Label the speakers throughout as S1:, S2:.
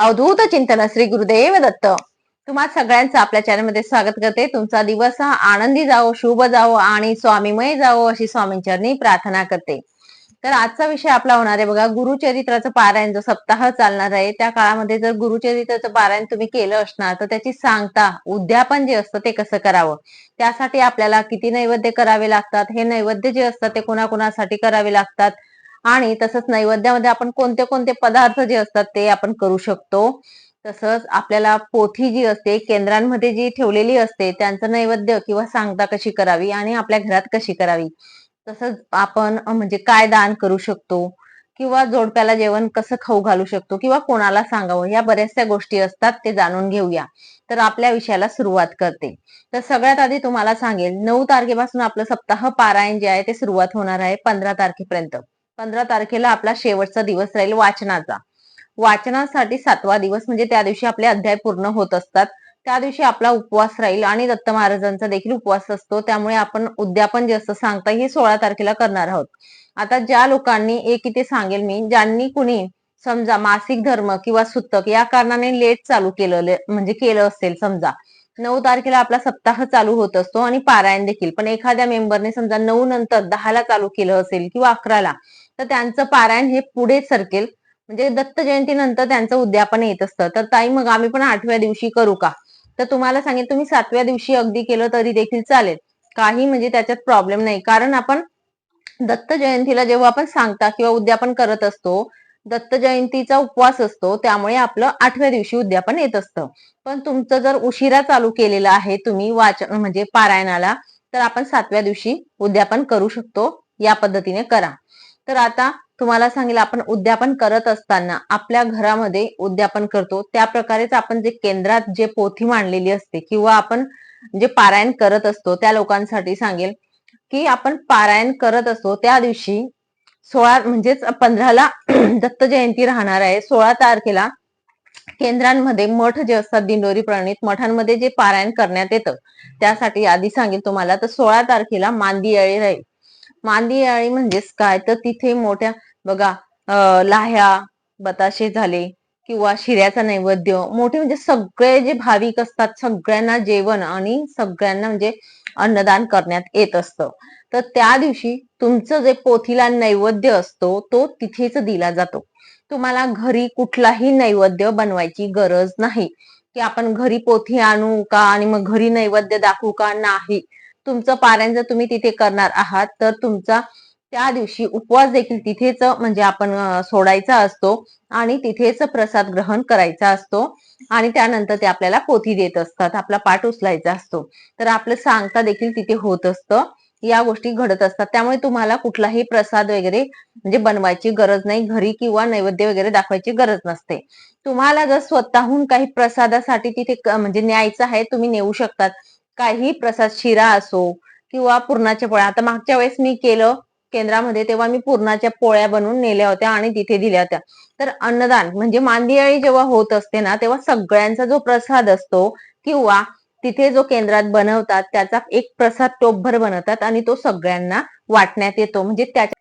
S1: अवधूत चिंतन श्री गुरुदेव दत्त. तुम्हा सगळ्यांचं आपल्या चॅनलमध्ये स्वागत करते. तुमचा दिवस हा आनंदी जावो शुभ जावो आणि स्वामीमय जावो अशी स्वामींचरणी प्रार्थना करते. तर आजचा विषय आपला होणार आहे बघा गुरुचरित्राचं पारायण जो सप्ताह चालणार आहे त्या काळामध्ये जर गुरुचरित्राचं पारायण तुम्ही केलं असणार तर त्याची सांगता उद्यापन जे असतं ते कसं करावं? त्यासाठी आपल्याला किती नैवेद्य करावे लागतात? हे नैवेद्य जे असतात ते कोणाकोणासाठी करावे लागतात? आणि तसंच नैवेद्यामध्ये आपण कोणते कोणते पदार्थ जे असतात ते आपण करू शकतो. तसंच आपल्याला पोथी जी असते केंद्रांमध्ये जी ठेवलेली असते त्यांचं नैवेद्य किंवा सांगता कशी करावी आणि आपल्या घरात कशी करावी. तसंच आपण म्हणजे काय दान करू शकतो किंवा जोडप्याला जेवण कसं खाऊ घालू शकतो किंवा कोणाला सांगावं या बऱ्याचशा गोष्टी असतात ते जाणून घेऊया. तर आपल्या विषयाला सुरुवात करते. तर सगळ्यात आधी तुम्हाला सांगेल नऊ तारखेपासून आपलं सप्ताह पारायण जे आहे ते सुरुवात होणार आहे पंधरा तारखेपर्यंत. पंधरा तारखेला आपला शेवटचा दिवस राहील वाचनाचा. वाचनासाठी सातवा दिवस म्हणजे त्या दिवशी आपले अध्याय पूर्ण होत असतात. त्या दिवशी आपला उपवास राहील आणि दत्त महाराजांचा देखील उपवास असतो. त्यामुळे आपण उद्यापन जे असतं सांगता हे सोळा तारखेला करणार आहोत. आता ज्या लोकांनी एक इथे सांगेल मी ज्यांनी कुणी समजा मासिक धर्म किंवा सुतक या कारणाने लेट चालू केलं म्हणजे केलं असेल समजा. नऊ तारखेला आपला सप्ताह चालू होत असतो आणि पारायण देखील. पण एखाद्या मेंबरने समजा नऊ नंतर दहाला चालू केलं असेल किंवा अकराला तर त्यांचं पारायण हे पुढे सरकेल. म्हणजे दत्त जयंतीनंतर त्यांचं उद्यापन येत असतं. तर ताई मग आम्ही पण आठव्या दिवशी करू का? तर तुम्हाला सांगेल तुम्ही सातव्या दिवशी अगदी केलं तरी देखील चालेल. काही म्हणजे त्याच्यात प्रॉब्लेम नाही. कारण आपण दत्त जयंतीला जेव्हा आपण सांगता किंवा उद्यापन करत असतो दत्त जयंतीचा उपवास असतो त्यामुळे आपलं आठव्या दिवशी उद्यापन येत असतं. पण तुमचं जर उशिरा चालू केलेलं आहे तुम्ही वाचन म्हणजे पारायणाला तर आपण सातव्या दिवशी उद्यापन करू शकतो. या पद्धतीने करा. तर आता तुम्हाला सांगेल आपण उद्यापन करत असताना आपल्या घरामध्ये उद्यापन करतो. त्या प्रकारेच आपण जे केंद्रात जे पोथी मांडलेली असते किंवा आपण जे पारायण करत असतो त्या लोकांसाठी सांगेल की आपण पारायण करत असतो. त्या दिवशी सोळा म्हणजेच पंधराला दत्त जयंती राहणार आहे. सोळा तारखेला केंद्रांमध्ये मठ जे असतात दिंडोरी प्रणित मठांमध्ये जे पारायण करण्यात येतं त्यासाठी आधी सांगेल तुम्हाला. तर सोळा तारखेला मांदी राहील मांदी म्हणजेच काय? तर तिथे मोठ्या बघा लाह्या बताशे झाले किंवा शिऱ्याचा नैवेद्य मोठे म्हणजे सगळे जे भाविक असतात सगळ्यांना जेवण आणि सगळ्यांना म्हणजे अन्नदान करण्यात येत असतं. तर त्या दिवशी तुमचं जे पोथीला नैवेद्य असतो तो तिथेच दिला जातो. तुम्हाला घरी कुठलाही नैवेद्य बनवायची गरज नाही. की आपण घरी पोथी आणू का आणि मग घरी नैवेद्य दाखवू का? नाही. तुमचं पारायण जर तुम्ही तिथे करणार आहात तर तुमचा त्या दिवशी उपवास देखील तिथेच म्हणजे आपण सोडायचा असतो आणि तिथेच प्रसाद ग्रहण करायचा असतो आणि त्यानंतर ते आपल्याला पोथी देत असतात आपला पाठ उचलायचा असतो. तर आपलं सांगता देखील तिथे होत असतं. या गोष्टी घडत असतात. त्यामुळे तुम्हाला कुठलाही प्रसाद वगैरे म्हणजे बनवायची गरज नाही. घरी किंवा नैवेद्य वगैरे दाखवायची गरज नसते. तुम्हाला जर स्वतःहून काही प्रसादासाठी तिथे म्हणजे न्यायचं आहे तुम्ही नेऊ शकतात. काही प्रसाद शिरा असो किंवा पुरणाच्या पोळ्या. आता मागच्या वेळेस मी केलं केंद्रामध्ये तेव्हा मी पुरणाच्या पोळ्या बनवून नेल्या होत्या आणि तिथे दिल्या होत्या. तर अन्नदान म्हणजे मांदियाळी जेव्हा होत असते ना तेव्हा सगळ्यांचा जो प्रसाद असतो किंवा तिथे जो केंद्रात बनवतात त्याचा एक प्रसाद टोपभर बनवतात आणि तो सगळ्यांना वाटण्यात येतो. म्हणजे त्याच्या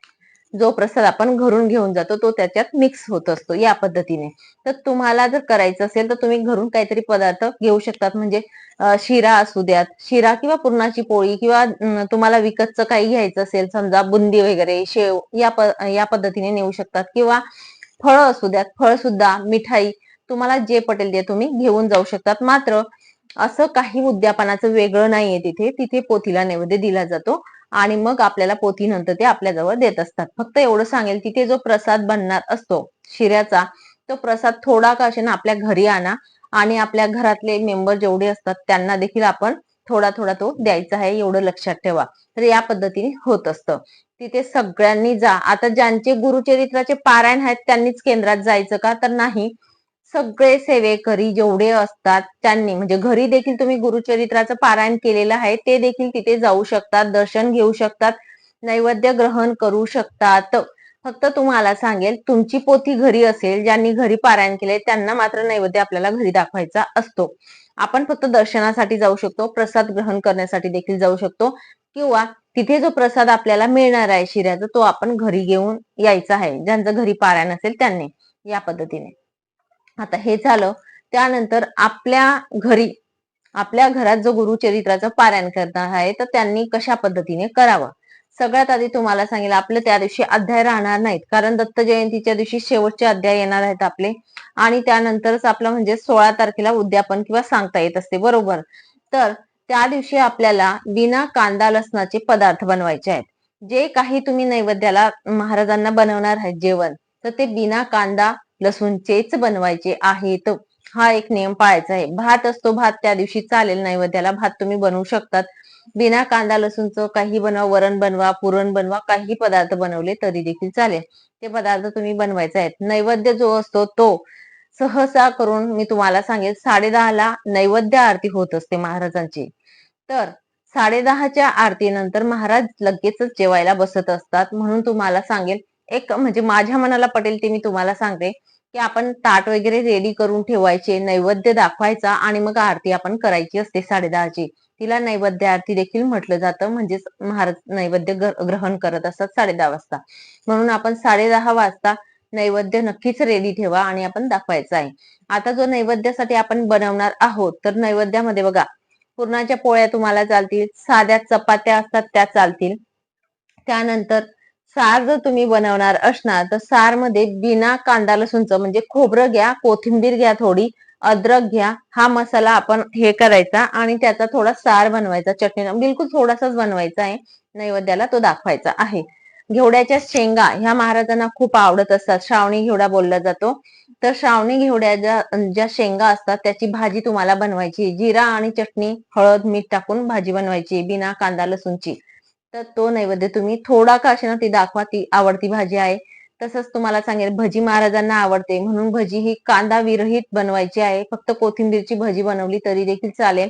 S1: जो प्रसाद आपण घरून घेऊन जातो तो त्याच्यात मिक्स होत असतो या पद्धतीने. तर तुम्हाला जर करायचं असेल तर तुम्ही घरून काहीतरी पदार्थ घेऊ शकतात. म्हणजे शिरा असू द्यात. शिरा किंवा पुरणाची पोळी किंवा तुम्हाला विकतचं काही घ्यायचं असेल समजा बुंदी वगैरे शेव या या पद्धतीने नेऊ शकतात. किंवा फळं असू द्यात. फळ सुद्धा मिठाई तुम्हाला जे पटेल ते तुम्ही घेऊन जाऊ शकतात. मात्र असं काही उद्यापनाचं वेगळं नाहीये तिथे. तिथे पोथीला नैवेद्य दिला जातो. आणि मग आपल्याला पोथीनंतर ते आपल्याजवळ देत असतात. फक्त एवढं सांगेल तिथे जो प्रसाद बनणार असतो शिऱ्याचा तो प्रसाद थोडा का असे ना आपल्या घरी आणा आणि आपल्या घरातले मेंबर जेवढे असतात त्यांना देखील आपण थोडा थोडा तो द्यायचा आहे एवढं लक्षात ठेवा. तर या पद्धतीने होत असतं. तिथे सगळ्यांनी जा. आता ज्यांचे गुरुचरित्राचे पारायण आहेत त्यांनीच केंद्रात जायचं का? तर नाही. सगळे सेवेकरी जेवढे असतात त्यांनी म्हणजे घरी देखील तुम्ही गुरुचरित्राचं पारायण केलेलं आहे ते देखील तिथे जाऊ शकतात दर्शन घेऊ शकतात नैवेद्य ग्रहण करू शकतात. फक्त तुम्हाला सांगेल तुमची पोथी घरी असेल ज्यांनी घरी पारायण केले त्यांना मात्र नैवेद्य आपल्याला घरी दाखवायचा असतो. आपण फक्त दर्शनासाठी जाऊ शकतो प्रसाद ग्रहण करण्यासाठी देखील जाऊ शकतो किंवा तिथे जो प्रसाद आपल्याला मिळणार आहे शिऱ्याचा तो आपण घरी घेऊन यायचा आहे ज्यांचं घरी पारायण असेल त्यांनी या पद्धतीने. आता हे झालं. त्यानंतर आपल्या घरी आपल्या घरात जो गुरुचरित्राचं पारायण करणार आहे तर त्यांनी कशा पद्धतीने करावं? सगळ्यात आधी तुम्हाला सांगेल आपले त्या दिवशी अध्याय राहणार नाहीत. कारण दत्त जयंतीच्या दिवशी शेवटचे अध्याय येणार आहेत आपले. आणि त्यानंतरच आपलं म्हणजे सोळा तारखेला उद्यापन किंवा सांगता येत असते बरोबर? तर त्या दिवशी आपल्याला बिना कांदा लसणाचे पदार्थ बनवायचे आहेत. जे काही तुम्ही नैवेद्याला महाराजांना बनवणार आहेत जेवण तर ते बिना कांदा लसूणचेच बनवायचे आहेत हा एक नियम पाळायचा आहे. भात असतो भात त्या दिवशी चालेल नैवेद्याला भात तुम्ही बनवू शकतात. बिना कांदा लसूणचं काही बनवा वरण बनवा पुरण बनवा काही पदार्थ बनवले तरी देखील चालेल. ते पदार्थ तुम्ही बनवायचे आहेत. नैवेद्य जो असतो तो सहसा करून मी तुम्हाला सांगेल साडे दहाला नैवेद्य आरती होत असते महाराजांची. तर साडेदहाच्या आरतीनंतर महाराज लगेचच जेवायला बसत असतात म्हणून तुम्हाला सांगेल एक म्हणजे माझ्या मनाला पटेल ते मी तुम्हाला सांगते की आपण ताट वगैरे रेडी करून ठेवायचे नैवेद्य दाखवायचा आणि मग आरती आपण करायची असते साडेदहाची. तिला नैवेद्य आरती देखील म्हटलं जातं म्हणजेच महाराज नैवेद्य ग्रहण करत असतात साडे दहा वाजता. म्हणून आपण साडे दहा वाजता नैवेद्य नक्कीच रेडी ठेवा आणि आपण दाखवायचा आहे. आता जो नैवेद्यासाठी आपण बनवणार आहोत तर नैवेद्यामध्ये बघा पुरणाच्या पोळ्या तुम्हाला चालतील साध्या चपात्या असतात त्या चालतील. त्यानंतर सार जर तुम्ही बनवणार असणार तर सारमध्ये बिना कांदा लसूणचं म्हणजे खोबरं घ्या कोथिंबीर घ्या थोडी अद्रक घ्या हा मसाला आपण हे करायचा आणि त्याचा थोडा सार बनवायचा चटणी बिलकुल थोडासाच बनवायचा आहे नैवेद्याला तो दाखवायचा आहे. घेवड्याच्या शेंगा ह्या महाराजांना खूप आवडत असतात श्रावणी घेवडा बोलला जातो. तर श्रावणी घेवड्याच्या ज्या शेंगा असतात त्याची भाजी तुम्हाला बनवायची जिरा आणि चटणी हळद मीठ टाकून भाजी बनवायची बिना कांदा लसूणची. तर तो नैवेद्य तुम्ही थोडा का ना ती दाखवा ती आवडती भाजी आहे. तसंच तुम्हाला सांगेल भजी महाराजांना आवडते. म्हणून भजी ही कांदा विरहित बनवायची आहे. फक्त कोथिंबीरची भजी बनवली तरी देखील चालेल.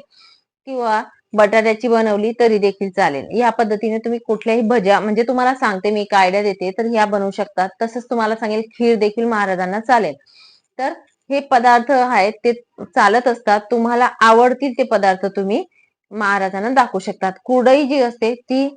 S1: किंवा बटाट्याची बनवली तरी देखील चालेल. या पद्धतीने तुम्ही कुठल्याही भज्या म्हणजे तुम्हाला सांगते मी एक आयडिया देते तर ह्या बनवू शकतात. तसंच तुम्हाला सांगेल खीर देखील महाराजांना चालेल. तर हे पदार्थ आहेत ते चालत असतात. तुम्हाला आवडतील ते पदार्थ तुम्ही महाराजांना दाखवू शकतात. कुडई जी असते ती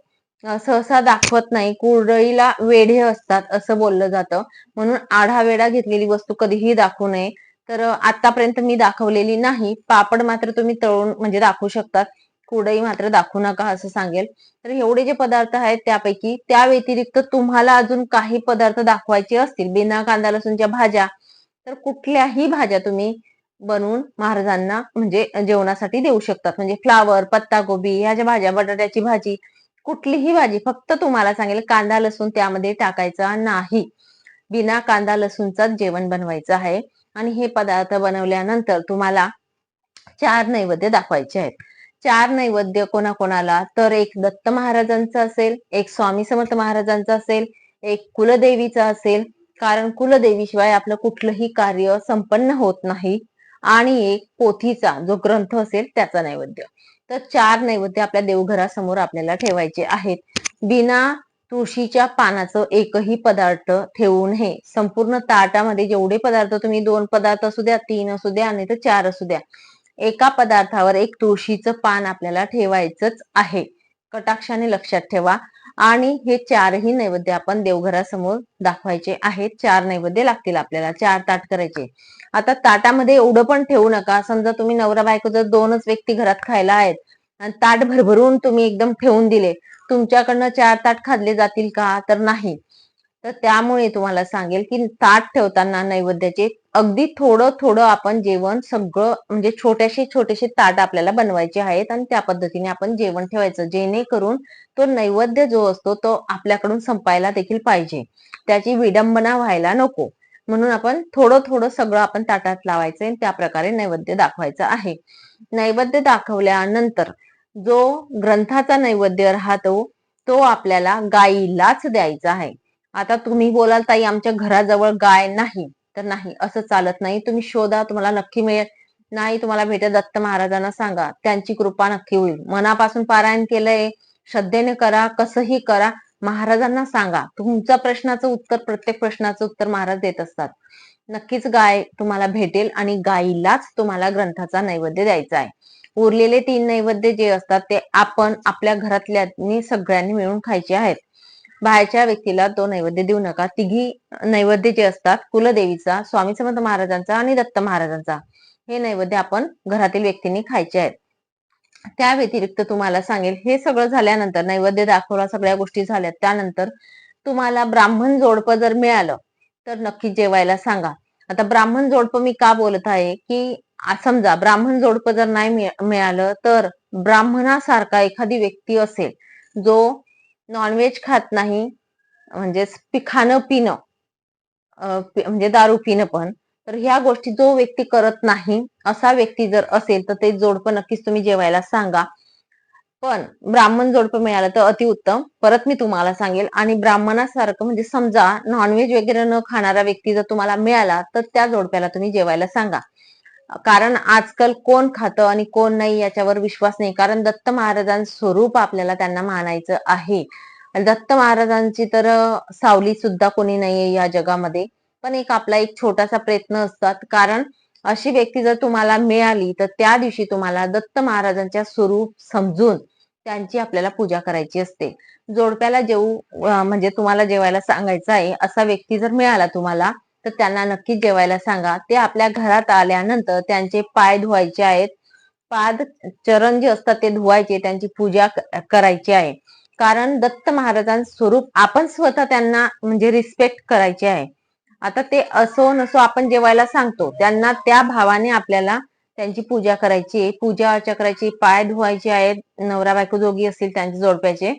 S1: सहसा दाखवत नाही. कुरडईला वेढे असतात असं बोललं जातं. म्हणून आढा वेढा घेतलेली वस्तू कधीही दाखवू नये. तर आतापर्यंत मी दाखवलेली नाही. पापड मात्र तुम्ही तळून म्हणजे दाखवू शकतात. कुरडई मात्र दाखवू नका असं सांगेल. तर एवढे जे पदार्थ आहेत त्यापैकी त्या व्यतिरिक्त तुम्हाला अजून काही पदार्थ दाखवायचे असतील. बिना कांदा लसूणच्या भाज्या. तर कुठल्याही भाज्या तुम्ही बनवून महाराजांना म्हणजे जेवणासाठी देऊ शकतात. म्हणजे फ्लावर पत्ताकोबी ह्या ज्या भाज्या बटाट्याची भाजी कुठलीही भाजी फक्त तुम्हाला सांगेल कांदा लसूण त्यामध्ये टाकायचा नाही. बिना कांदा लसूणचाच जेवण बनवायचं आहे. आणि हे पदार्थ बनवल्यानंतर तुम्हाला चार नैवेद्य दाखवायचे आहेत. चार नैवेद्य कोणाकोणाला? तर एक दत्त महाराजांचा असेल एक स्वामी समर्थ महाराजांचा असेल एक कुलदेवीचा असेल. कारण कुलदेवीशिवाय आपलं कुठलंही कार्य संपन्न होत नाही. आणि एक पोथीचा जो ग्रंथ असेल त्याचा नैवेद्य. तर चार नैवेद्य आपल्या देवघरासमोर आपल्याला ठेवायचे आहेत. बिना तुळशीच्या पानाचं एकही पदार्थ ठेवू नये. संपूर्ण ताटामध्ये जेवढे पदार्थ तुम्ही दोन पदार्थ असू द्या तीन असू द्या आणि तर चार असू द्या एका पदार्थावर एक तुळशीचं पान आपल्याला ठेवायचंच आहे. कटाक्षाने लक्षात ठेवा. आणि हे चारही नैवेद्य आपण देवघरासमोर दाखवायचे आहेत. चार नैवेद्य लागतील आपल्याला चार ताट करायचे. आता ताटामध्ये एवढं पण ठेवू नका. समजा तुम्ही नवरा बायको जर दोनच व्यक्ती घरात खायला आहेत आणि ताट भरभरून तुम्ही एकदम ठेवून दिले तुमच्याकडनं चार ताट खाल्ले जातील का? तर नाही. तर त्यामुळे तुम्हाला सांगेल की ताट ठेवताना नैवेद्याचे अगदी थोडं थोडं आपण जेवण सगळं म्हणजे छोट्याशी छोटेसे ताट आपल्याला बनवायचे आहेत आणि त्या पद्धतीने आपण जेवण ठेवायचं जेणेकरून तो नैवेद्य जो असतो तो आपल्याकडून संपायला देखील पाहिजे. त्याची विडंबना व्हायला नको. म्हणून आपण थोडं थोडं सगळं आपण ताटात लावायचं आणि त्या प्रकारे नैवेद्य दाखवायचं आहे. नैवेद्य दाखवल्यानंतर जो ग्रंथाचा नैवेद्य राहतो तो आपल्याला गाईलाच द्यायचा आहे. आता तुम्ही बोलाल ताई आमच्या घराजवळ गाय नाही तर नाही असं चालत नाही. तुम्ही शोधा तुम्हाला नक्की मिळेल. नाही तुम्हाला भेटत दत्त महाराजांना सांगा. त्यांची कृपा नक्की होईल. मनापासून पारायण केलंय. श्रद्धेने करा कसंही करा. महाराजांना सांगा. तुमच्या प्रश्नाचं उत्तर प्रत्येक प्रश्नाचं उत्तर महाराज देत असतात. नक्कीच गाय तुम्हाला भेटेल आणि गायीलाच तुम्हाला ग्रंथाचा नैवेद्य द्यायचा आहे. उरलेले तीन नैवेद्य जे असतात ते आपण आपल्या घरातल्या सगळ्यांनी मिळून खायचे आहेत. बाहेरच्या व्यक्तीला तो नैवेद्य देऊ नका. तिघी नैवेद्य जे असतात कुलदेवीचा स्वामी समर्थ महाराजांचा आणि दत्त महाराजांचा हे नैवेद्य आपण घरातील व्यक्तींनी खायचे आहेत. त्या व्यतिरिक्त तुम्हाला सांगेल हे सगळं झाल्यानंतर नैवेद्य दाखवला सगळ्या गोष्टी झाल्या त्यानंतर तुम्हाला ब्राह्मण जोडपं जर मिळालं तर नक्की जेवायला सांगा. आता ब्राह्मण जोडपं मी का बोलत आहे की समजा ब्राह्मण जोडपं जर नाही मिळालं तर ब्राह्मणासारखा एखादी व्यक्ती असेल जो नॉनव्हेज खात नाही. म्हणजे खाणं पिणं. म्हणजे दारू पिणं पण. तर ह्या गोष्टी जो व्यक्ती करत नाही असा व्यक्ती जर असेल तर ते जोडपं नक्कीच तुम्ही जेवायला सांगा. पण ब्राह्मण जोडपं मिळालं तर अतिउत्तम परत मी तुम्हाला सांगेल. आणि ब्राह्मणासारखं म्हणजे समजा नॉनव्हेज वगैरे न खाणारा व्यक्ती जर तुम्हाला मिळाला तर त्या जोडप्याला तुम्ही जेवायला सांगा. कारण आजकाल कोण खातं आणि कोण नाही याच्यावर विश्वास नाही. कारण दत्त महाराजांचं स्वरूप आपल्याला त्यांना मानायचं आहे. दत्त महाराजांची तर सावली सुद्धा कोणी नाहीये या जगामध्ये. पण एक आपला एक छोटासा प्रयत्न असतात. कारण अशी व्यक्ती जर तुम्हाला मिळाली तर त्या दिवशी तुम्हाला दत्त महाराजांच्या स्वरूप समजून त्यांची आपल्याला पूजा करायची असते. जोडप्याला जेवू म्हणजे तुम्हाला जेवायला सांगायचं आहे असा व्यक्ती जर मिळाला तुम्हाला तर त्यांना नक्की जेवायला सांगा. ते आपल्या घरात आल्यानंतर त्यांचे पाय धुवायचे आहेत. पाद चरण जे असतात ते धुवायचे त्यांची पूजा करायची आहे. कारण दत्त महाराजांचं स्वरूप आपण स्वतः त्यांना म्हणजे रिस्पेक्ट करायचे आहे. आता ते असो नसो आपण जेवायला सांगतो. त्यांना त्या भावाने आपल्याला त्यांची पूजा करायची पूजा अर्चा करायची पाय धुवायचे आहेत. नवरा बायको दोघी असतील त्यांचे जोडप्याचे.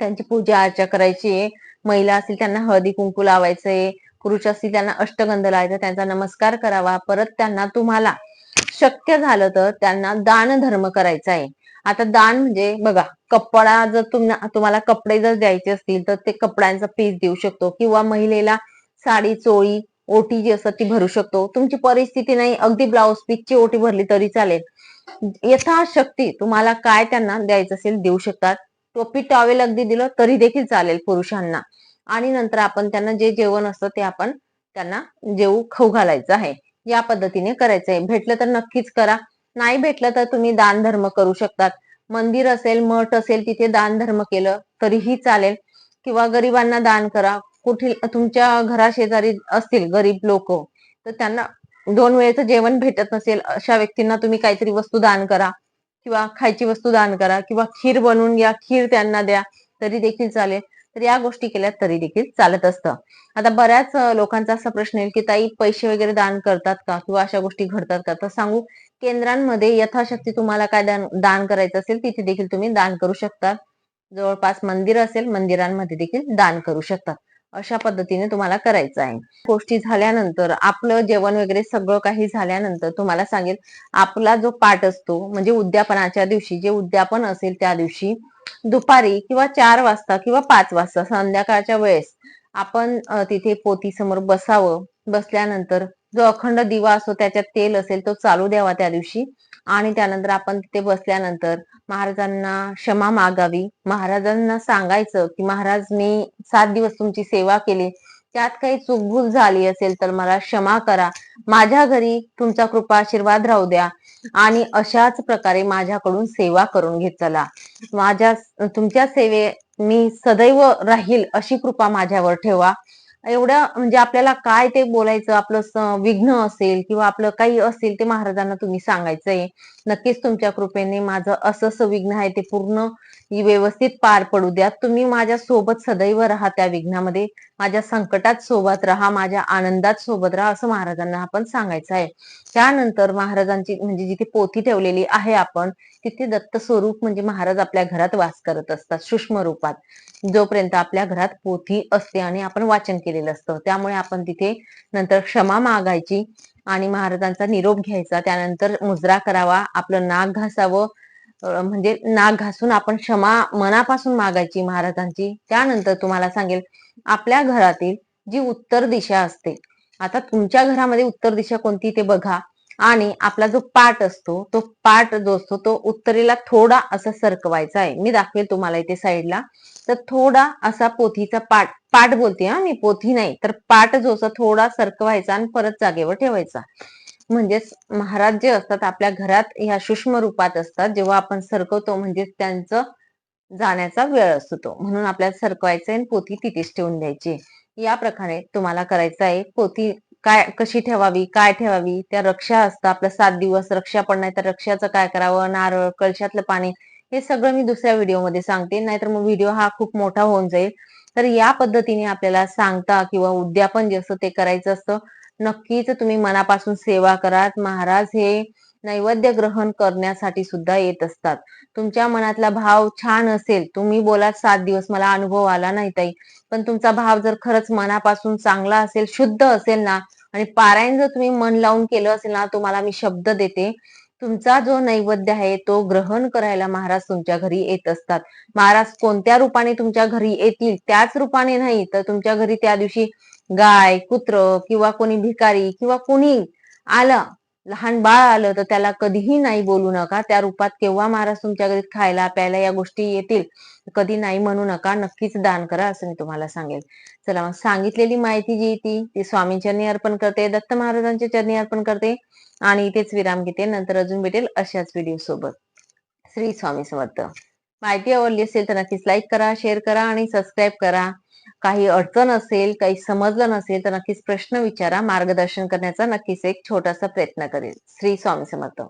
S1: त्यांची पूजा अर्चा करायची आहे. महिला असतील त्यांना हळदी कुंकू लावायचंय. पुरुष असतील त्यांना अष्टगंध लावायचा त्यांचा नमस्कार करावा परत त्यांना तुम्हाला शक्य झालं तर त्यांना दान धर्म करायचा आहे. आता दान म्हणजे बघा कपडा जर तुम्हाला तुम्हाला कपडे जर द्यायचे असतील तर ते कपड्यांचा पीस देऊ शकतो. किंवा महिलेला साडी चोळी ओटी जी असतात ती भरू शकतो. तुमची परिस्थिती नाही अगदी ब्लाऊज पीसची ओटी भरली तरी चालेल. यथाशक्ती तुम्हाला काय त्यांना द्यायचं असेल देऊ शकतात. टोपी टॉवेल अगदी दिलं तरी देखील चालेल पुरुषांना. आणि नंतर आपण त्यांना जे जेवण असतं ते आपण त्यांना जेऊ खाऊ घालायचं आहे. या पद्धतीने करायचं आहे भेटलं तर नक्कीच करा. नाही भेटलं तर तुम्ही दान धर्म करू शकतात. मंदिर असेल मठ असेल तिथे दान धर्म केलं तरीही चालेल. किंवा गरिबांना दान करा. कुठे तुमच्या घराशेजारी असतील गरीब लोक तर त्यांना दोन वेळेचं जेवण भेटत नसेल अशा व्यक्तींना तुम्ही काहीतरी वस्तू दान करा. किंवा खायची वस्तू दान करा. किंवा खीर बनवून घ्या खीर त्यांना द्या तरी देखील चालेल. तर या गोष्टी केल्या तरी देखील चालत असतं. आता बऱ्याच लोकांचा असा प्रश्न येईल की ताई पैसे वगैरे दान करतात का? किंवा अशा गोष्टी घडतात का? तर सांगू केंद्रांमध्ये यथाशक्ती तुम्हाला काय दान दान करायचं असेल तिथे देखील तुम्ही दान करू शकता. जवळपास मंदिर असेल मंदिरांमध्ये देखील दान करू शकतात अशा पद्धतीने तुम्हाला करायचं आहे. गोष्टी झाल्यानंतर आपलं जेवण वगैरे सगळं काही झाल्यानंतर तुम्हाला सांगेल आपला जो पाठ असतो म्हणजे उद्यापनाच्या दिवशी जे उद्यापन असेल त्या दिवशी दुपारी किंवा चार वाजता किंवा पाच वाजता संध्याकाळच्या वेळेस आपण तिथे पोती समोर बसावं. बसल्यानंतर जो अखंड दिवा असतो त्याच्यात तेल असेल तो चालू द्यावा त्या दिवशी आणि त्यानंतर आपण तिथे बसल्यानंतर महाराजांना क्षमा मागावी. महाराजांना सांगायचं की महाराज मी सात दिवस तुमची सेवा केली. त्यात काही चूकभूल झाली असेल तर मला क्षमा करा. माझ्या घरी तुमचा कृपा आशीर्वाद राहू द्या. आणि अशाच प्रकारे माझ्याकडून सेवा करून घेत चला. माझ्या तुमच्या सेवे मी सदैव राहील अशी कृपा माझ्यावर ठेवा. एवढं म्हणजे आपल्याला काय ते बोलायचं आपलं विघ्न असेल किंवा आपलं काही असेल ते महाराजांना तुम्ही सांगायचंय. नक्कीच तुमच्या कृपेने माझं असं असं विघ्न आहे ते पूर्ण व्यवस्थित पार पडू द्या. तुम्ही माझ्या सोबत सदैव राहा त्या विघ्नामध्ये. माझ्या संकटात सोबत राहा माझ्या आनंदात सोबत राहा असं महाराजांना आपण सांगायचं आहे. त्यानंतर महाराजांची म्हणजे जिथे पोथी ठेवलेली आहे आपण तिथे दत्त स्वरूप म्हणजे महाराज आपल्या घरात वास करत असतात सूक्ष्म रूपात. जोपर्यंत आपल्या घरात पोथी असते आणि आपण वाचन केलेलं असतं त्यामुळे आपण तिथे नंतर क्षमा मागायची आणि महाराजांचा निरोप घ्यायचा. त्यानंतर मुजरा करावा आपलं नाक घासावं म्हणजे नाक घासून आपण क्षमा मनापासून मागायची महाराजांची. त्यानंतर तुम्हाला सांगेल आपल्या घरातील जी उत्तर दिशा असते आता तुमच्या घरामध्ये उत्तर दिशा कोणती ते बघा. आणि आपला जो पाट असतो तो पाट जो असतो तो उत्तरेला थोडा असा सरकवायचा आहे. मी दाखवेल तुम्हाला इथे साईडला तर थोडा असा पोथीचा पाठ पाठ बोलते हा मी पोथी नाही तर पाठ जो असा थोडा सरकवायचा आणि परत जागेवर ठेवायचा. म्हणजेच महाराज जे असतात आपल्या घरात ह्या सूक्ष्म रूपात असतात जेव्हा आपण सरकवतो म्हणजे त्यांचं जाण्याचा वेळ असतो. तो म्हणून आपल्याला सरकवायचं आणि पोथी तिथेच ठेवून द्यायची. या प्रकारे तुम्हाला करायचं आहे पोथी काय कशी ठेवावी काय ठेवावी त्या रक्षा असतं आपलं सात दिवस रक्षा पण नाही तर रक्षाचं काय करावं नारळ कळशातलं पाणी हे सगळं मी दुसऱ्या व्हिडिओमध्ये सांगते. नाहीतर मग व्हिडिओ हा खूप मोठा होऊन जाईल. तर या पद्धतीने आपल्याला सांगता किंवा उद्यापन जे असतं ते करायचं असतं नक्कीच तुम्ही मनापासून सेवा करा. महाराज हे नैवेद्य ग्रहण करण्यासाठी सुद्धा येत असतात. तुमच्या मनातला भाव छान असेल. तुम्ही बोला सात दिवस मला अनुभव आला नाही ताई. पण तुमचा भाव जर खरंच मनापासून चांगला असेल शुद्ध असेल ना आणि पारायण जर तुम्ही मन लावून केलं असेल ना तुम्हाला मी शब्द देते. तुमचा जो नैवेद्य आहे तो ग्रहण करायला महाराज तुमच्या घरी येत असतात. महाराज कोणत्या रूपाने तुमच्या घरी येतील त्याच रूपाने नाही तर तुमच्या घरी त्या दिवशी गाय कुत्र किंवा कोणी भिकारी किंवा कोणी आलं लहान बाळ आलं तर त्याला कधीही नाही बोलू नका. त्या रूपात केव्हा महाराज तुमच्या घरी खायला प्यायला या गोष्टी येतील कधी नाही म्हणू नका. नक्कीच दान करा असं मी तुम्हाला सांगेल. चला मग सांगितलेली माहिती जी ती ती स्वामींचरणी अर्पण करते दत्त महाराजांच्या चरणी अर्पण करते आणि इथेच विराम घेते. नंतर अजून भेटेल अशाच व्हिडिओ सोबत. श्री स्वामी समर्थ. माहिती आवडली असेल तर नक्कीच लाईक करा शेअर करा आणि सबस्क्राईब करा. काही अडचण असेल काही समजलं नसेल तर नक्कीच प्रश्न विचारा. मार्गदर्शन करण्याचा नक्कीच एक छोटासा प्रयत्न करेल. श्री स्वामी समर्थ.